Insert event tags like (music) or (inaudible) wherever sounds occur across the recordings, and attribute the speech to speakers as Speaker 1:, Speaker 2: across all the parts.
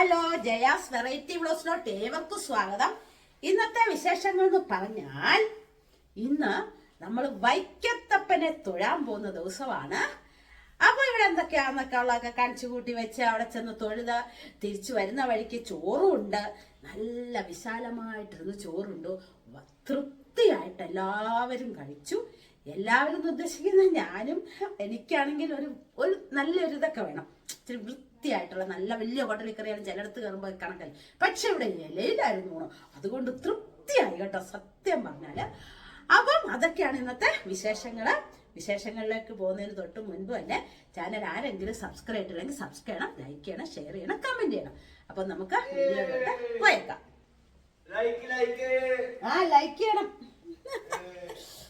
Speaker 1: Hello Jaya's variety ബ്ലോസിലോട്ട് ഏവർക്കും സ്വാഗതം. ഇന്നത്തെ വിശേഷങ്ങൾ എന്ന് പറഞ്ഞാൽ ഇന്ന് നമ്മൾ വൈക്കത്തപ്പനെ തൊഴാൻ പോകുന്ന ദിവസമാണ്. അപ്പൊ ഇവിടെ എന്തൊക്കെയാണെന്നൊക്കെ ഉള്ളതൊക്കെ കാണിച്ചു കൂട്ടി വെച്ച് അവിടെ ചെന്ന് തൊഴുത് തിരിച്ചു വരുന്ന വഴിക്ക് ചോറും ഉണ്ട് നല്ല വിശാലമായിട്ടിരുന്ന് ചോറുണ്ട്. തൃപ്തിയായിട്ട് എല്ലാവരും കഴിച്ചു. എല്ലാവരും ഉദ്ദേശിക്കുന്നത് ഞാനും എനിക്കാണെങ്കിൽ ഒരു ഒരു നല്ലൊരു ഇതൊക്കെ വേണം. ഇച്ചിരി വൃത്തിയായിട്ടുള്ള നല്ല വലിയ ഹോട്ടലിൽ കയറിയാലും ചിലയിടത്ത് കയറുമ്പോൾ കണക്കല്ല. പക്ഷെ ഇവിടെ ഇലയിലായിരുന്നു ഓണം അതുകൊണ്ട് തൃപ്തിയായി കേട്ടോ സത്യം പറഞ്ഞാൽ. അപ്പം അതൊക്കെയാണ് ഇന്നത്തെ വിശേഷങ്ങൾ. വിശേഷങ്ങളിലേക്ക് പോകുന്നതിന് തൊട്ട് മുൻപ് തന്നെ ചാനൽ ആരെങ്കിലും സബ്സ്ക്രൈബ് ചെയ്തില്ലെങ്കിൽ സബ്സ്ക്രൈബ് ചെയ്യണം ലൈക്ക് ചെയ്യണം ഷെയർ ചെയ്യണം കമന്റ് ചെയ്യണം. അപ്പൊ നമുക്ക് വീഡിയോയിലോട്ട് പോയേക്കാം. ആ ലൈക്ക് ചെയ്യണം. (laughs)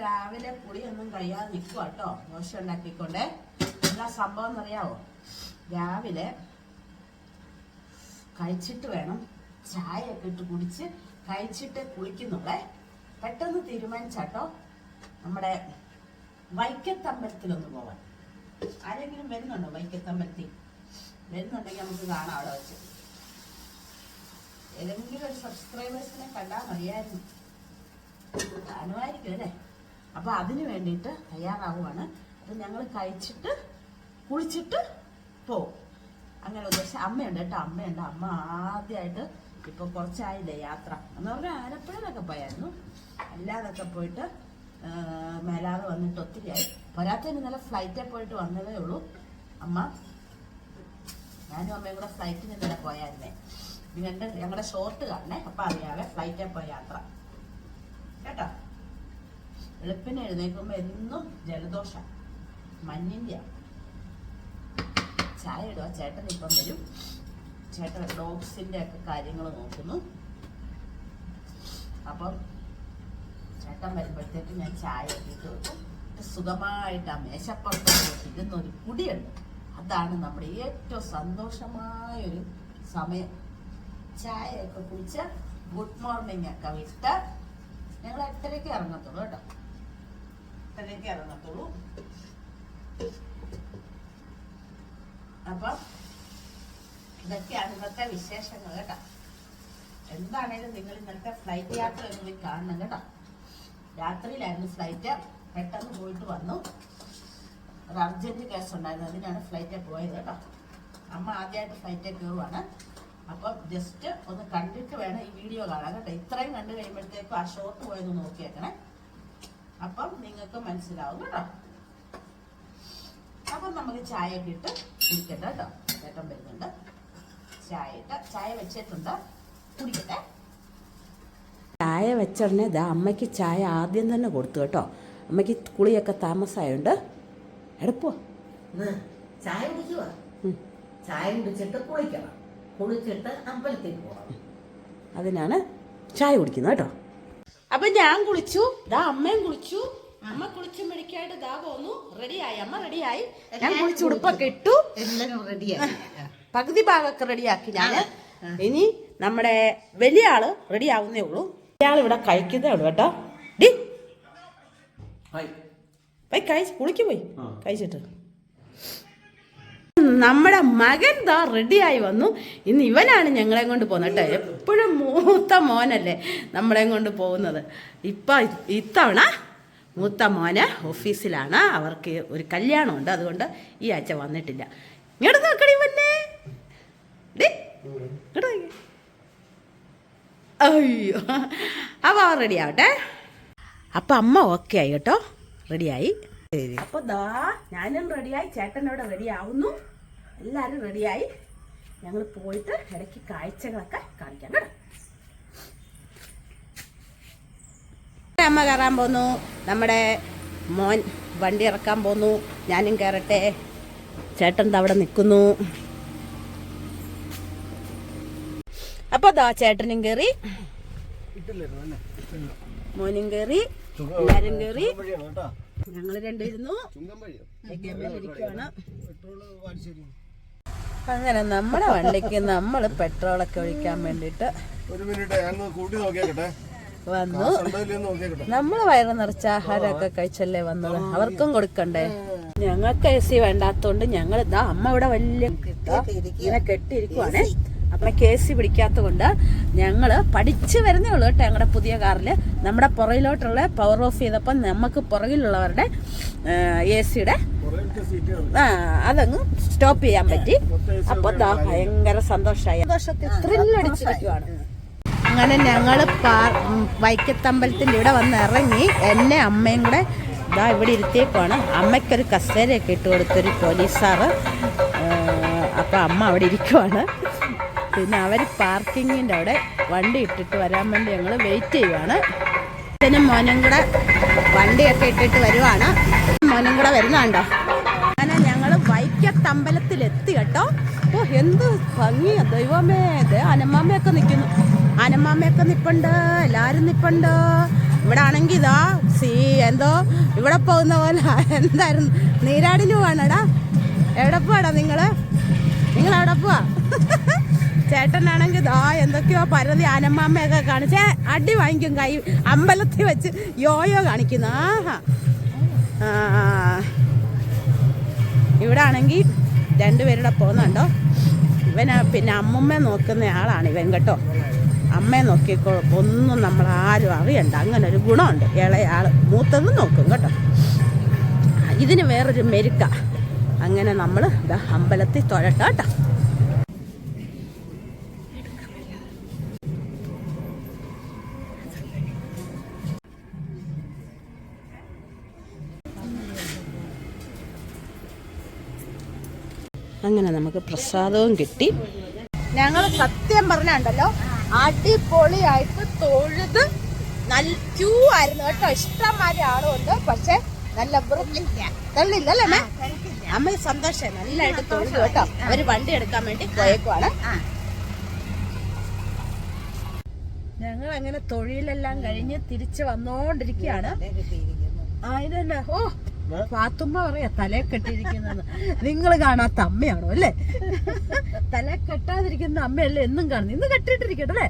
Speaker 1: രാവിലെ പുളിയൊന്നും കഴിയാതെ നിൽക്കുക കേട്ടോ ദോശ ഉണ്ടാക്കിക്കൊണ്ടേ. എന്താ സംഭവം എന്നറിയാവോ? രാവിലെ കഴിച്ചിട്ട് വേണം ചായ ഒക്കെ ഇട്ട് കുടിച്ച് കഴിച്ചിട്ട് കുളിക്കുന്നുള്ളേ പെട്ടെന്ന് തീരുമാനിച്ചാട്ടോ നമ്മുടെ വൈക്കത്തമ്പലത്തിലൊന്ന് പോവാൻ. ആരെങ്കിലും വരുന്നുണ്ടോ വൈക്കത്തമ്പലത്തിൽ? വരുന്നുണ്ടെങ്കിൽ നമുക്ക് കാണാം അവിടെ വെച്ച്. ഏതെങ്കിലും ഒരു സബ്സ്ക്രൈബേഴ്സിനെ കണ്ടാൽ മതിയായിരുന്നു. കാണുമായിരിക്കും അല്ലേ? അപ്പൊ അതിന് വേണ്ടിയിട്ട് തയ്യാറാവുകയാണ് അപ്പൊ ഞങ്ങൾ കഴിച്ചിട്ട് കുളിച്ചിട്ട് പോവും. അങ്ങനെ ഉദ്ദേശിച്ച അമ്മയുണ്ട് കേട്ടോ അമ്മയുണ്ട്. അമ്മ ആദ്യമായിട്ട് ഇപ്പൊ കുറച്ചായില്ലേ യാത്ര. എന്ന് പറഞ്ഞാൽ ആലപ്പുഴയിലൊക്കെ പോയായിരുന്നു. അല്ലാതൊക്കെ പോയിട്ട് മേലാതെ വന്നിട്ട് ഒത്തിരിയായി. പോരാത്തതിന് ഇന്നലെ ഫ്ലൈറ്റിൽ പോയിട്ട് വന്നതേ ഉള്ളൂ. അമ്മ ഞാനും അമ്മയും കൂടെ ഫ്ലൈറ്റിന് ഇന്നലെ പോയായിരുന്നേ. നിങ്ങളുടെ ഞങ്ങളുടെ ഷോർട്ട് കാണണേ അപ്പൊ അറിയാവേ ഫ്ലൈറ്റിൽ പോയ യാത്ര. കേട്ടോ? എളുപ്പിനെ എഴുന്നേൽക്കുമ്പോ എന്നും ജലദോഷ. മഞ്ഞിന്റെ ചായ ഇടുക ചേട്ടൻ ഇപ്പം വരും. ചേട്ടൻ ഡോഗ്സിന്റെ ഒക്കെ കാര്യങ്ങൾ നോക്കുന്നു. അപ്പം ചേട്ടൻ വരുമ്പോഴത്തേക്ക് ഞാൻ ചായ ഇട്ടിട്ട് വെക്കും. സുഖമായിട്ട് ആ മേശപ്പുറത്ത് ഇരുന്ന ഒരു കുടിയുണ്ട്. അതാണ് നമ്മുടെ ഏറ്റവും സന്തോഷമായൊരു സമയം. ചായയൊക്കെ കുടിച്ച് ഗുഡ് മോർണിംഗ് ഒക്കെ വിട്ട് ഞങ്ങൾ എട്ടരയ്ക്ക് ഇറങ്ങത്തുള്ളൂ കേട്ടോ. എട്ടരയ്ക്ക് ഇറങ്ങത്തുള്ളൂ. അപ്പം ഇതൊക്കെയാണ് ഇന്നത്തെ വിശേഷങ്ങൾ കേട്ടോ. എന്താണേലും നിങ്ങൾ ഇന്നത്തെ ഫ്ലൈറ്റ് യാത്ര ഒന്ന് പോയി കാണണം കേട്ടോ. രാത്രിയിലായിരുന്നു ഫ്ലൈറ്റ് പെട്ടെന്ന് പോയിട്ട് വന്നു. ഒരു അർജന്റ് കേസ് ഉണ്ടായിരുന്നു. അതിനാണ് ഫ്ലൈറ്റ് പോയത് കേട്ടോ. അമ്മ ആദ്യമായിട്ട് ഫ്ലൈറ്റിൽ കയറുവാണ് അപ്പം ജസ്റ്റ് ഒന്ന് കണ്ടിട്ട് വേണം ഈ വീഡിയോ കാണാൻ കേട്ടോ. ഇത്രയും കണ്ടു കഴിയുമ്പോഴത്തേക്കും ആ ഷോട്ട് പോയത് നോക്കിയേക്കണേ. അപ്പം നിങ്ങൾക്ക് മനസ്സിലാവും കേട്ടോ. അപ്പം നമുക്ക് ചായ ഒക്കെ ഇട്ട് കുടിക്കട്ടെ കേട്ടോ. ചേട്ടൻ വരുന്നുണ്ട്. ചായ ഇട്ട് ചായ വെച്ചിട്ടുണ്ട്. കുടിക്കട്ടെ. ചായ വെച്ചുടനെ ഇതാ അമ്മയ്ക്ക് ചായ ആദ്യം തന്നെ കൊടുത്തു കേട്ടോ. അമ്മയ്ക്ക് കുളിയൊക്കെ താമസമായുണ്ട് എടുപ്പോ
Speaker 2: ചായ കുടിക്കുക ചായ കുടിച്ചിട്ട് കുളിക്കണം. കുളിച്ചിട്ട് അമ്പലത്തിൽ പോകണം
Speaker 1: അതിനാണ് ചായ കുടിക്കുന്നത് കേട്ടോ. അപ്പൊ ഞാൻ കുളിച്ചു. ഇതാ അമ്മയും കുളിച്ചു. അമ്മ കുളിച്ചു മെടിക്കായിട്ട് ദാ പോന്നു. റെഡിയായി. അമ്മ റെഡിയായി. ഞാൻ കുളിച്ച് ഉടുപ്പൊക്കെ ഇട്ടു.
Speaker 2: എല്ലാം റെഡിയായി
Speaker 1: പകുതി ഭാഗമൊക്കെ റെഡിയാക്കി ഞാൻ. ഇനി നമ്മുടെ വലിയ ആൾ റെഡി ആവുന്നേ ഉള്ളൂ. വലിയ ആൾ ഇവിടെ കഴിക്കുന്നേ ഉള്ളൂ കേട്ടോ. ഡി. പോയി കഴിച്ച് കുളിക്ക് പോയി. കഴിച്ചിട്ട്. നമ്മുടെ മകൻ ദാ റെഡിയായി വന്നു. ഇന്ന് ഇവനാണ് ഞങ്ങളെ കൊണ്ട് പോകുന്നത് കേട്ടോ. എപ്പോഴും മൂത്ത മോനല്ലേ നമ്മളെ കൊണ്ട് പോകുന്നത്. ഇപ്പൊ ഇത്തവണ മൂത്ത മോന് ഓഫീസിലാണ്. അവർക്ക് ഒരു കല്യാണമുണ്ട്. അതുകൊണ്ട് ഈ ആഴ്ച വന്നിട്ടില്ല. ഇങ്ങോട്ട് നോക്കണി മുന്നേ. അയ്യോ. അപ്പോൾ അവർ റെഡി ആവട്ടെ. അപ്പം അമ്മ ഓക്കെ ആയി കേട്ടോ. റെഡിയായി അപ്പോൾ ദാ ഞാനും റെഡിയായി ചേട്ടൻ ഇവിടെ റെഡി ആവുന്നു. എല്ലാവരും റെഡിയായി ഞങ്ങൾ പോയിട്ട് ഇടയ്ക്ക് കാഴ്ചകളൊക്കെ കാണിക്കാം കേട്ടോ. അമ്മ കയറാൻ പോന്നു. നമ്മുടെ മോൻ വണ്ടി ഇറക്കാൻ പോന്നു. ഞാനും കയറട്ടെ. ചേട്ടൻ അവിടെ നിൽക്കുന്നു. അപ്പോൾ ദാ ചേട്ടനും കയറി. മോനും കയറി. എല്ലാരും കയറി. ഞങ്ങൾ രണ്ടിരുന്നു അങ്ങനെ നമ്മുടെ വണ്ടിക്ക് നമ്മൾ പെട്രോളൊക്കെ ഒഴിക്കാൻ വേണ്ടിട്ട്
Speaker 3: ഒരു മിനിറ്റ് കൂട്ടി നോക്കിയാക്കട്ടെ.
Speaker 1: വന്നു. നമ്മൾ വയറ് നിറച്ച ആഹാരമൊക്കെ കഴിച്ചല്ലേ വന്നത്? അവർക്കും കൊടുക്കണ്ടേ? ഞങ്ങൾക്ക് എ സി വേണ്ടാത്തോണ്ട് ഞങ്ങൾ ഇതാ അമ്മ ഇവിടെ വലിയ ഇങ്ങനെ കെട്ടിയിരിക്കുവാണേ. അപ്പൊ കെ സി പിടിക്കാത്ത കൊണ്ട് ഞങ്ങൾ പഠിച്ചു വരുന്നേ ഉള്ളൂ കേട്ടോ ഞങ്ങളുടെ പുതിയ കാറിൽ നമ്മുടെ പുറകിലോട്ടുള്ള പവർ ഓഫ് ചെയ്തപ്പോൾ നമുക്ക് പുറകിലുള്ളവരുടെ എ സിയുടെ അതങ്ങ് സ്റ്റോപ്പ് ചെയ്യാൻ പറ്റി. അപ്പൊ ഭയങ്കര സന്തോഷമായി സന്തോഷത്തിൽ ത്രില്ലടിച്ചിരിക്കുവാണ് അങ്ങനെ ഞങ്ങൾ പാ വൈക്കത്തമ്പലത്തിന്റെ ഇവിടെ വന്ന് ഇറങ്ങി എന്നെ അമ്മയും കൂടെ ഇതാ ഇവിടെ ഇരുത്തിയേക്കുവാണ്. അമ്മയ്ക്കൊരു കസേരയൊക്കെ ഇട്ട് കൊടുത്തൊരു പോലീസാറ്. അപ്പോൾ അമ്മ അവിടെ ഇരിക്കുവാണ്. പിന്നെ അവർ പാർക്കിങ്ങിന്റെ അവിടെ വണ്ടി ഇട്ടിട്ട് വരാൻ വേണ്ടി ഞങ്ങൾ വെയിറ്റ് ചെയ്യുവാണ്. അച്ഛനും മോനും കൂടെ വണ്ടിയൊക്കെ ഇട്ടിട്ട് വരുവാണ്. മോനും കൂടെ വരുന്നുണ്ടോ? അങ്ങനെ ഞങ്ങൾ വൈക്കത്തമ്പലത്തിലെത്തി കേട്ടോ. ഓ എന്ത് ഭംഗിയാ. ദൈവമേ ദേ അനമ്മാമ്മയൊക്കെ നിൽക്കുന്നു അനമ്മാമ്മയൊക്കെ നിപ്പുണ്ട് എല്ലാവരും നിപ്പുണ്ട്. ഇവിടെ ആണെങ്കിൽ ഇതാ സീ എന്തോ ഇവിടെ പോകുന്ന പോലെ എന്തായിരുന്നു? നീരാടിന് പോവാണടാ. എവിടെ പോവാടാ നിങ്ങൾ നിങ്ങൾ എവിടെ പോവാ. ചേട്ടനാണെങ്കിൽ ദാ എന്തൊക്കെയോ പരതി ആനമ്മാമ്മയൊക്കെ കാണിച്ച. അടി വാങ്ങിക്കും കൈ അമ്പലത്തിൽ വെച്ച് യോയോ കാണിക്കുന്നു. ആഹാ. ഇവിടെ ആണെങ്കിൽ രണ്ടുപേരുടെ പോകുന്നുണ്ടോ? ഇവനാ പിന്നെ അമ്മുമ്മ നോക്കുന്ന ആളാണ് ഇവൻ കേട്ടോ. അമ്മയെ നോക്കിക്കോ ഒന്നും നമ്മൾ ആരും അറിയണ്ട. അങ്ങനെ ഒരു ഗുണമുണ്ട്. ഇളയാൾ മൂത്തത് നോക്കും കേട്ടോ. ഇതിന് വേറൊരു മെരുക്ക. അങ്ങനെ നമ്മൾ ഇതാ അമ്പലത്തിൽ തൊഴട്ട കേട്ടോ. അങ്ങനെ നമുക്ക് പ്രസാദവും കിട്ടി. ഞങ്ങൾ സത്യം പറഞ്ഞുണ്ടല്ലോ അടിപൊളിയായിട്ട് തൊഴുത് നല്ല ക്യൂ ആയിരുന്നു കേട്ടോ. ഇഷ്ടംമാതിരി ആളുണ്ട്. പക്ഷെ നല്ല തള്ളില്ല അല്ലേ അമ്മേ? അമ്മ സന്തോഷം. നല്ലതായിട്ട് തൊഴുത് കേട്ടോ. അവർ വണ്ടി എടുക്കാൻ വേണ്ടി പോയേക്കുവാണ്. ഞങ്ങൾ അങ്ങനെ തൊഴിലെല്ലാം കഴിഞ്ഞ് തിരിച്ചു വന്നോണ്ടിരിക്കുകയാണ്. ആ ഇതന്നെ. ഓ പാത്തുമ്മ പറയാ തല കെട്ടിയിരിക്കുന്ന നിങ്ങൾ കാണാത്ത അമ്മയാണോ അല്ലേ? തല കെട്ടാതിരിക്കുന്ന അമ്മയല്ലേ എന്നും കാണുന്നു ഇന്ന് കെട്ടിയിട്ടിരിക്കട്ടെ അല്ലേ?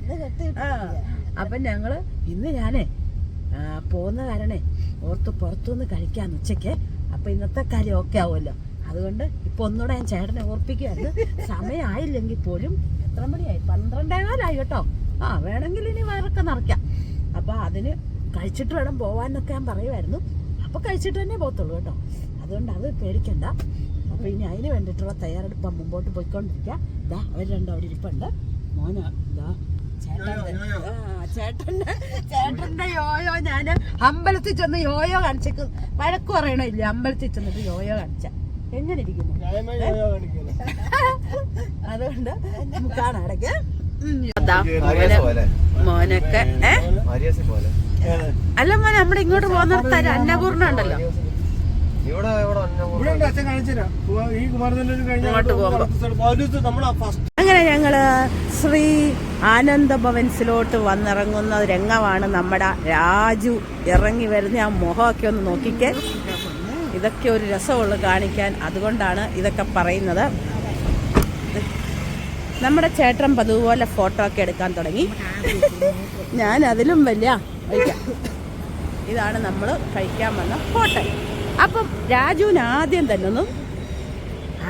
Speaker 1: അപ്പൊ ഞങ്ങൾ ഇന്ന് ഞാനേ പോകുന്ന കാരണേ ഓർത്ത് പുറത്തുനിന്ന് കഴിക്കാന്ന് ഉച്ചയ്ക്ക് അപ്പൊ ഇന്നത്തെ കാര്യം ഓക്കെ ആവുമല്ലോ. അതുകൊണ്ട് ഇപ്പൊ ഒന്നുകൂടെ ഞാൻ ചേട്ടനെ ഓർപ്പിക്കുകയായിരുന്നു സമയമായില്ലെങ്കിൽ പോലും എത്ര മണിയായി? പന്ത്രണ്ടേകാലായി കേട്ടോ. ആ വേണമെങ്കിൽ ഇനി വയറൊക്കെ നിറയ്ക്കാം. അപ്പൊ അതിന് കഴിച്ചിട്ട് വേണം പോവാനൊക്കെ ഞാൻ പറയുമായിരുന്നു. അപ്പൊ കഴിച്ചിട്ട് തന്നെ പോകത്തുള്ളൂ കേട്ടോ. അതുകൊണ്ട് അത് പേടിക്കണ്ട. അപ്പോൾ ഇനി അതിന് വേണ്ടിയിട്ടുള്ള തയ്യാറെടുപ്പ് മുമ്പോട്ട് പോയിക്കൊണ്ടിരിക്കാം. ഇതാ അവർ രണ്ടും അവിടെ ഇരിപ്പുണ്ട്. മോന ദാ ചേട്ടന്റെ യോയോ ഞാൻ അമ്പലത്തിൽ ചെന്ന് യോയോ കാണിച്ചേക്ക്. വഴക്ക് പറയണില്ല ഇല്ല അമ്പലത്തിൽ ചെന്നിട്ട് യോയോ കാണിച്ച. എങ്ങനെ ഇരിക്കുന്നു? (laughs) അതുകൊണ്ട് കാണാം ഇടയ്ക്ക്. ഉം, അതാ മോനെ മോനൊക്കെ ഏ? അല്ല മോനെ നമ്മുടെ ഇങ്ങോട്ട് പോകുന്നിടത്ത് ഒരു അന്നപൂർണ ഉണ്ടല്ലോ അങ്ങനെ ഞങ്ങൾ ശ്രീ ആനന്ദ ഭവൻസിലോട്ട് വന്നിറങ്ങുന്ന രംഗമാണ് നമ്മുടെ രാജു ഇറങ്ങി വരുന്ന ആ മുഖമൊക്കെ ഒന്ന് നോക്കിക്കേ. ഇതൊക്കെ ഒരു രസമുള്ളു കാണിക്കാൻ അതുകൊണ്ടാണ് ഇതൊക്കെ പറയുന്നത്. നമ്മുടെ ചേട്ടൻ പതുപോലെ ഫോട്ടോ ഒക്കെ എടുക്കാൻ തുടങ്ങി. ഞാൻ അതിലും വലിയ കഴിക്കാം ഇതാണ് നമ്മൾ കഴിക്കാൻ വന്ന ഹോട്ടൽ. അപ്പം രാജുവിന് ആദ്യം തന്നെ ഒന്നും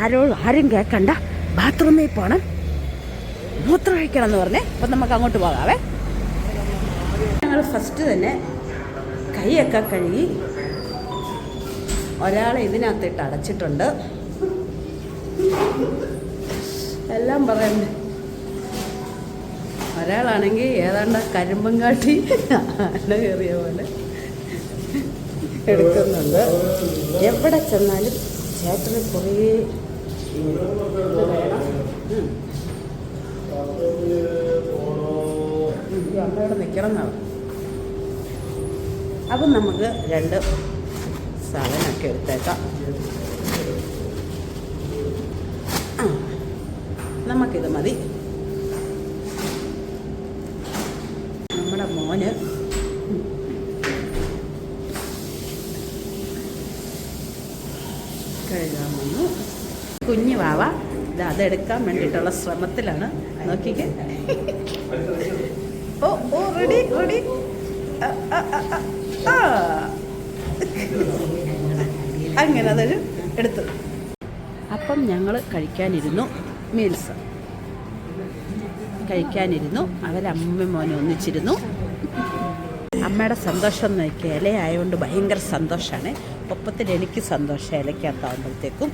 Speaker 1: ആരോ ആരും കേൾക്കണ്ട ബാത്റൂമിൽ പോണം. മൂത്രം കഴിക്കണം എന്ന് പറഞ്ഞേ. അപ്പം നമുക്ക് അങ്ങോട്ട് പോകാവേ. ഞങ്ങൾ ഫസ്റ്റ് തന്നെ കൈയൊക്കെ കഴുകി ഒരാളെ ഇതിനകത്തിട്ട് അടച്ചിട്ടുണ്ട്. എല്ലാം പറയണ്ടേ ഒരാളാണെങ്കിൽ ഏതാണ്ട് കരിമ്പും കാട്ടി കയറിയ പോലെ എടുക്കുന്നുണ്ട്. എവിടെ ചെന്നാലും ചേട്ടന് കുറേ നിൽക്കണം അപ്പം നമുക്ക് രണ്ട് സാധനമൊക്കെ എടുത്തേക്കാം. നമുക്കിത് മതി നമ്മുടെ മോന്. കഴുകാൻ വന്നു. കുഞ്ഞു വാവ ഇത് അതെടുക്കാൻ വേണ്ടിയിട്ടുള്ള ശ്രമത്തിലാണ്. നോക്കിക്കേ. ഓ ഓ റെഡി റെഡി. അങ്ങനെ അതൊരു എടുത്തു. അപ്പം ഞങ്ങൾ കഴിക്കാനിരുന്നു മീൽസ്. കഴിക്കാനിരുന്നു. അവരമ്മ മോനെ ഒന്നിച്ചിരുന്നു. അമ്മയുടെ സന്തോഷം നോക്കി ഇല ആയതുകൊണ്ട് ഭയങ്കര സന്തോഷമാണ് ഒപ്പത്തിൽ എനിക്ക് സന്തോഷം ഇലയ്ക്കകത്താകുമ്പോഴത്തേക്കും.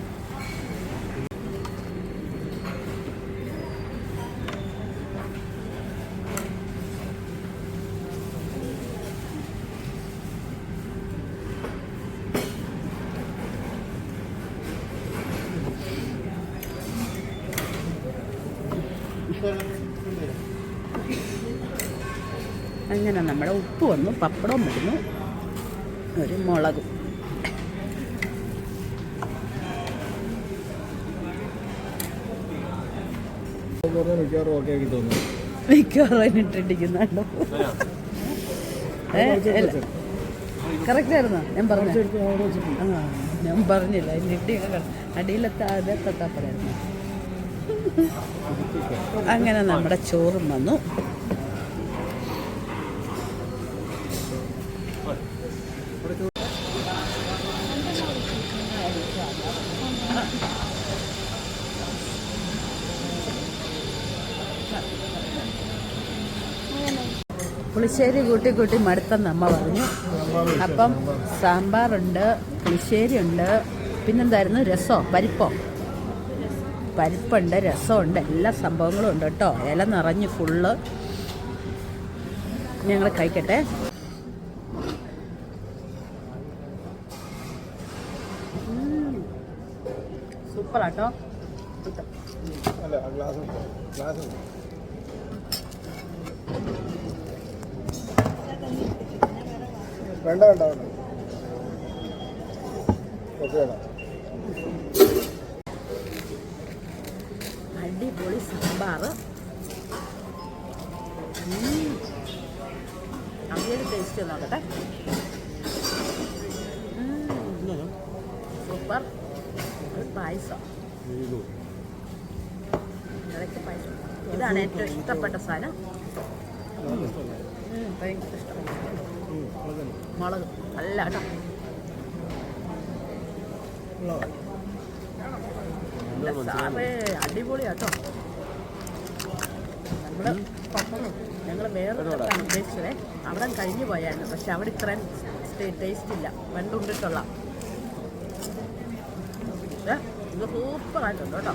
Speaker 1: അങ്ങനെ നമ്മുടെ ഉപ്പ് വന്നു പപ്പടവും വരുന്നു ഒരു മുളകും.
Speaker 3: മിക്കവാറും
Speaker 1: ഇട്ടിട്ടിരിക്കുന്നുണ്ടോ കറക്റ്റായിരുന്നോ ഞാൻ പറഞ്ഞു. ആ ഞാൻ പറഞ്ഞില്ല. അതിന്റെ ഇട്ടി അടിയിലത്തെ അതേ തൊട്ടാപ്പടായിരുന്നു അങ്ങനെ നമ്മുടെ ചോറും വന്നു. പുളിശ്ശേരി കൂട്ടി കൂട്ടി മടുത്തെന്ന് അമ്മ പറഞ്ഞു. അപ്പം സാമ്പാറുണ്ട് പുളിശ്ശേരി ഉണ്ട് പിന്നെന്തായിരുന്നു? രസോ? പരിപ്പോ? പരിപ്പുണ്ട് രസമുണ്ട്. എല്ലാ സംഭവങ്ങളും ഉണ്ട് കേട്ടോ. ഇല നിറഞ്ഞ് ഫുള്ള് ഞങ്ങൾ കഴിക്കട്ടെ. സൂപ്പറാട്ടോ
Speaker 3: ഗ്ലാസ് ഗ്ലാസ് വേണ്ട വേണ്ട വേണ്ട. ഓക്കെ വേണം
Speaker 1: അടിപൊളി സാമ്പാർ അങ്ങനെ ടേസ്റ്റ് നോക്കട്ടെ. സൂപ്പർ. പായസം. ഇടയ്ക്ക് പായസം. ഇതാണ് ഏറ്റവും ഇഷ്ടപ്പെട്ട സാധനം. ഭയങ്കര ഇഷ്ടം മുളക്. നല്ല കേട്ടോ. അടിപൊളിയാട്ടോ നമ്മൾ ഞങ്ങൾ വേറെ ഉദ്ദേശിച്ചത്. അവിടെ കഴിഞ്ഞു പോയായിരുന്നു. പക്ഷെ അവിടെ ഇത്രയും ടേസ്റ്റ് ഇല്ല. വെണ്ടുണ്ടിട്ടുള്ള ഇത് സൂപ്പറായിട്ടുണ്ട് കേട്ടോ.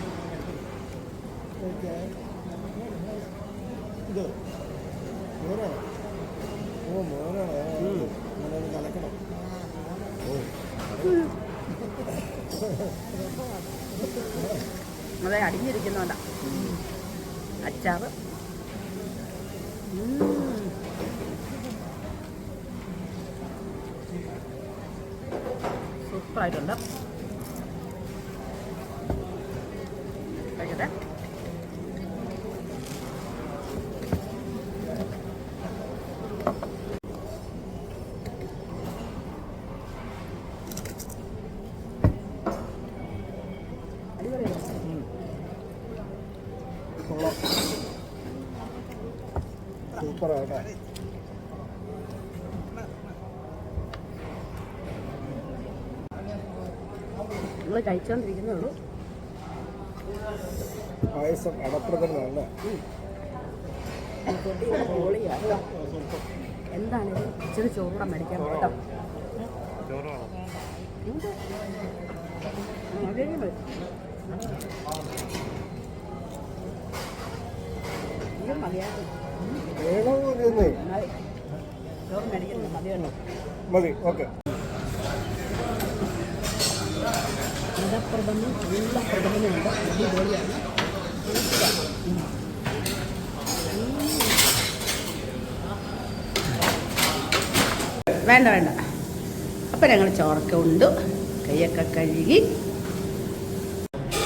Speaker 3: ഇത്. മോനാണോ ഓ മോനാണോ അങ്ങനെ (laughs) കലക്കണം
Speaker 1: അതെ അടിഞ്ഞിരിക്കുന്നോണ്ടാ. അച്ചാറ്. സൂപ്പറായിട്ടുണ്ട് കഴിക്കട്ടെ
Speaker 3: സൂപ്പറാണ്
Speaker 1: നമ്മൾ കഴിച്ചുകൊണ്ടിരിക്കുന്നേ ഉള്ളൂ
Speaker 3: പായസം
Speaker 1: അടപ്രദമാണ് എന്താണ് ഇച്ചിരി ചോറ മേടിക്കാൻ കേട്ടോ ഉണ്ട്. മതി
Speaker 3: ഓക്കെ.
Speaker 1: വേണ്ട വേണ്ട. അപ്പം ഞങ്ങൾ ചോറൊക്കെ ഉണ്ട്. കൈയൊക്കെ കഴുകി.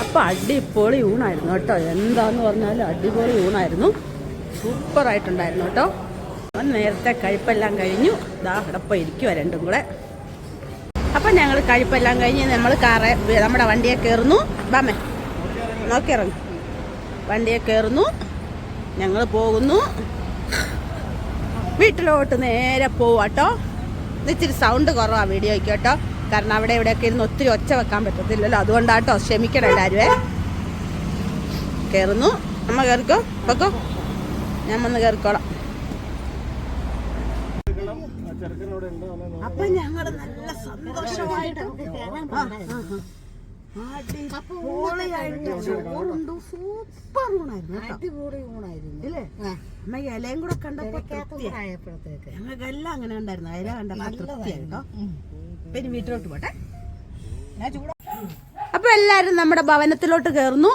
Speaker 1: അപ്പം അടിപൊളി ഊണായിരുന്നു കേട്ടോ. എന്താന്ന് പറഞ്ഞാലും അടിപൊളി ഊണായിരുന്നു. സൂപ്പറായിട്ടുണ്ടായിരുന്നു കേട്ടോ. നേരത്തെ കഴിപ്പെല്ലാം കഴിഞ്ഞു. ദാ ഇടപ്പം ഇരിക്കുക രണ്ടും കൂടെ. അപ്പം ഞങ്ങൾ കഴിപ്പെല്ലാം കഴിഞ്ഞ് നമ്മൾ കാറെ നമ്മുടെ വണ്ടിയെ കയറുന്നു ബാമേ നോക്കിയിറങ്ങും വണ്ടിയെ കയറുന്നു ഞങ്ങൾ പോകുന്നു. വീട്ടിലോട്ട് നേരെ പോവാട്ടോ ഇത് ഇച്ചിരി സൗണ്ട് കുറവാണ് വീഡിയോയ്ക്ക് കേട്ടോ. കാരണം അവിടെ ഇവിടെയൊക്കെ ഇരുന്ന് ഒത്തിരി ഒച്ച വെക്കാൻ പറ്റത്തില്ലല്ലോ. അതുകൊണ്ടാട്ടോ ക്ഷമിക്കണം എല്ലാവരുമേ കയറുന്നു അമ്മ കയറിക്കോ പൊക്കോ? ഞാൻ വന്ന് കയറിക്കോളാം
Speaker 3: അതോ
Speaker 1: അപ്പൊ ഞങ്ങൾ നല്ല സന്തോഷമായിട്ട്. അടിപൊളിയായിട്ട് ചോറുണ്ട്? സൂപ്പർ ഊണായിരുന്നു
Speaker 2: അടിപൊളി ഊണായിരുന്നു.
Speaker 1: ഇല്ലേ? അമ്മ ഇലയും കൂടെ കണ്ടപ്പോ ഞങ്ങൾക്കെല്ലാം അങ്ങനെ ഉണ്ടായിരുന്നു. ഇല കണ്ടപ്പോ തൃപ്തിയായിട്ടോ പിന്നെ വീട്ടിലോട്ട് പോട്ടെ. ഞാൻ ചൂടാ അപ്പൊ എല്ലാരും നമ്മുടെ ഭവനത്തിലോട്ട് കയറുന്നു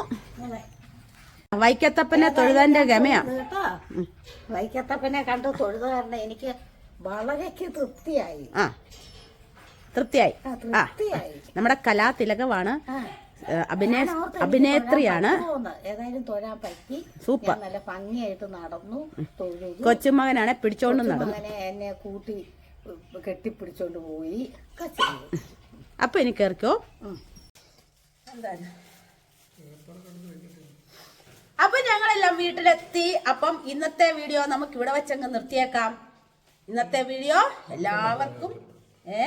Speaker 1: വൈക്കത്തപ്പനെ തൊഴുതാന്റെ ഗമയാ.
Speaker 2: വൈക്കത്തപ്പനെ കണ്ട് തൊഴുത കാരണം എനിക്ക് വളരെക്ക് തൃപ്തിയായി.
Speaker 1: ആ തൃപ്തിയായി.
Speaker 2: ആ,
Speaker 1: നമ്മുടെ കലാതിലകമാണ്. അഭിനയ അഭിനേത്രിയാണ്. സൂപ്പർ.
Speaker 2: നല്ല ഭംഗിയായിട്ട് നടന്നു
Speaker 1: കൊച്ചുമകനാണെ പിടിച്ചോണ്ട് നടന്നു.
Speaker 2: എന്നെ കൂട്ടി കെട്ടിപ്പിടിച്ചോണ്ട് പോയി. അപ്പൊ എനിക്ക്
Speaker 1: അപ്പൊ എന്താണ് അപ്പൊ ഞങ്ങളെല്ലാം വീട്ടിലെത്തി. അപ്പം ഇന്നത്തെ വീഡിയോ നമുക്ക് ഇവിടെ വെച്ചങ്ങ് നിർത്തിയേക്കാം. ഇന്നത്തെ വീഡിയോ എല്ലാവർക്കും ഏ?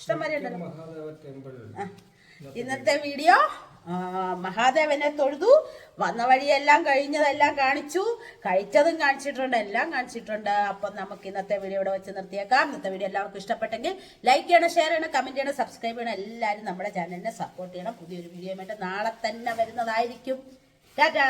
Speaker 1: ഇഷ്ടം ഇന്നത്തെ വീഡിയോ മഹാദേവനെ തൊഴുതു. വന്ന വഴിയെല്ലാം കഴിഞ്ഞതെല്ലാം കാണിച്ചു. കഴിച്ചതും കാണിച്ചിട്ടുണ്ട് എല്ലാം കാണിച്ചിട്ടുണ്ട്. അപ്പം നമുക്ക് ഇന്നത്തെ വീഡിയോ ഇവിടെ വെച്ച് നിർത്തിയേക്കാം. ഇന്നത്തെ വീഡിയോ എല്ലാവർക്കും ഇഷ്ടപ്പെട്ടെങ്കിൽ ലൈക്ക് ചെയ്യണം ഷെയർ ചെയ്യണം കമന്റ് ചെയ്യണം സബ്സ്ക്രൈബ് ചെയ്യണം. എല്ലാവരും നമ്മുടെ ചാനലിനെ സപ്പോർട്ട് ചെയ്യണം. പുതിയൊരു വീഡിയോ നാളെ തന്നെ വരുന്നതായിരിക്കും. টাটা